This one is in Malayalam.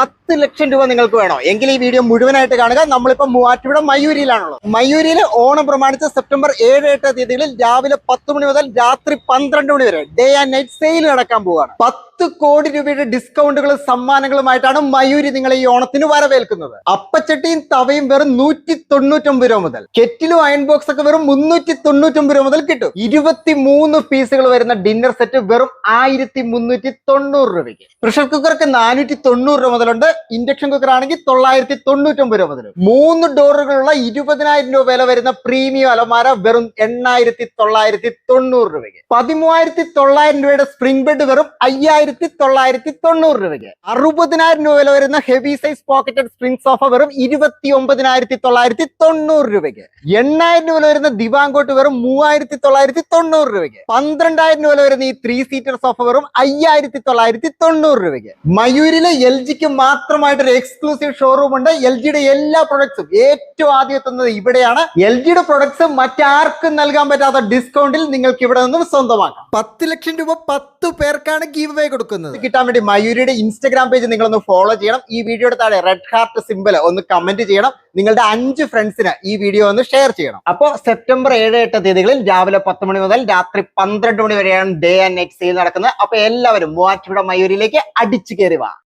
പത്ത് ലക്ഷം രൂപ നിങ്ങൾക്ക് വേണോ? എങ്കിൽ ഈ വീഡിയോ മുഴുവനായിട്ട് കാണുക. നമ്മളിപ്പോ മൂവാറ്റുപുഴ മയൂരിയിലാണുള്ളത്. മയൂരിയിൽ ഓണം പ്രമാണിച്ച് സെപ്റ്റംബർ ഏഴ് എട്ട് തീയതികളിൽ രാവിലെ പത്ത് മണി മുതൽ രാത്രി പന്ത്രണ്ട് മണി വരെ ഡേ ആൻഡ് നൈറ്റ് സെയിൽ നടക്കാൻ പോവുകയാണ്. പത്ത് കോടി രൂപയുടെ ഡിസ്കൗണ്ടുകളും സമ്മാനങ്ങളുമായിട്ടാണ് മയൂരി നിങ്ങളെ ഈ ഓണത്തിന് വരവേൽക്കുന്നത്. അപ്പച്ചട്ടിയും തവയും വെറും നൂറ്റി തൊണ്ണൂറ്റൊമ്പത് രൂപ മുതൽ കെറ്റിലും അയൺ ബോക്സ് ഒക്കെ വെറും മുന്നൂറ്റി തൊണ്ണൂറ്റൊമ്പത് രൂപ മുതൽ കിട്ടും. ഇരുപത്തി മൂന്ന് പീസുകൾ വരുന്ന ഡിന്നർ സെറ്റ് വെറും ആയിരത്തി മുന്നൂറ്റി തൊണ്ണൂറ് രൂപയ്ക്ക്. പ്രഷർ കുക്കർക്ക് നാനൂറ്റി തൊണ്ണൂറ് രൂപ മുതലുണ്ട് ഇൻഡക്ഷൻ കുക്കർ ആണെങ്കിൽ തൊള്ളായിരത്തി തൊണ്ണൂറ്റൊമ്പത് രൂപ മുതൽ മൂന്ന് ഡോറുകളുള്ള ഇരുപതിനായിരം രൂപ വില വരുന്ന പ്രീമിയം അലമാര വെറും എണ്ണായിരത്തി തൊള്ളായിരത്തി തൊണ്ണൂറ് രൂപയ്ക്ക്. പതിമൂവായിരത്തി തൊള്ളായിരം രൂപയുടെ സ്പ്രിംഗ് ബെഡ് വെറും അയ്യായിരത്തി തൊള്ളായിരത്തി തൊണ്ണൂറ് രൂപയ്ക്ക്. അറുപതിനായിരം രൂപ വില വരുന്ന heavy size pocketed spring sofa വെറും ഇരുപത്തി ഒമ്പതിനായിരത്തി തൊള്ളായിരത്തി തൊണ്ണൂറ് രൂപയ്ക്ക്. എണ്ണായിരം രൂപ വരുന്ന ദിവാങ്കോട്ട് വെറും മൂവായിരത്തി തൊള്ളായിരത്തി തൊണ്ണൂറ് രൂപയ്ക്ക്. പന്ത്രണ്ടായിരം രൂപ വരുന്ന ഈ ത്രീ സീറ്റർ സോഫ വെറും അയ്യായിരത്തി തൊള്ളായിരത്തി തൊണ്ണൂറ് രൂപയ്ക്ക്. മയൂരിലെ എൽ ജിക്ക് മാത്രമായിട്ട് ഒരു എക്സ്ക്ലൂസീവ് ഷോറൂം ഉണ്ട്. എൽ ജിയുടെ എല്ലാ പ്രൊഡക്ട്സും ഏറ്റവും ആദ്യം എത്തുന്നത് ഇവിടെയാണ്. എൽ ജിയുടെ പ്രൊഡക്ട്സ് മറ്റാർക്കും നൽകാൻ പറ്റാത്ത ഡിസ്കൗണ്ടിൽ നിങ്ങൾക്ക് ഇവിടെ നിന്നും സ്വന്തമാക്കാം. പത്ത് ലക്ഷം രൂപ പത്ത് പേർക്കാണ് ഗീവ് വേ കൊടുക്കുന്നത് കിട്ടാൻ വേണ്ടി മയൂരിയുടെ ഇൻസ്റ്റാഗ്രാം പേജ് നിങ്ങളൊന്ന് ഫോളോ ചെയ്യണം. ഈ വീഡിയോയുടെ താഴെ റെഡ് ഹാർട്ട് സിമ്പിൾ ഒന്ന് കമന്റ് ചെയ്യണം. നിങ്ങളുടെ അഞ്ച് ഫ്രണ്ട്സിന് ഈ വീഡിയോ ഒന്ന് ഷെയർ ചെയ്യണം. അപ്പോൾ സെപ്റ്റംബർ ഏഴ് എട്ട് തീയതികളിൽ രാവിലെ പത്ത് മണി മുതൽ രാത്രി പന്ത്രണ്ട് മണി വരെയാണ് ഡേ ആൻഡ് നൈറ്റ് സെയിൽ നടക്കുന്നത്. അപ്പൊ എല്ലാവരും മൂവാറ്റുപുഴ മയൂരിലേക്ക് അടിച്ചു കയറി വാ.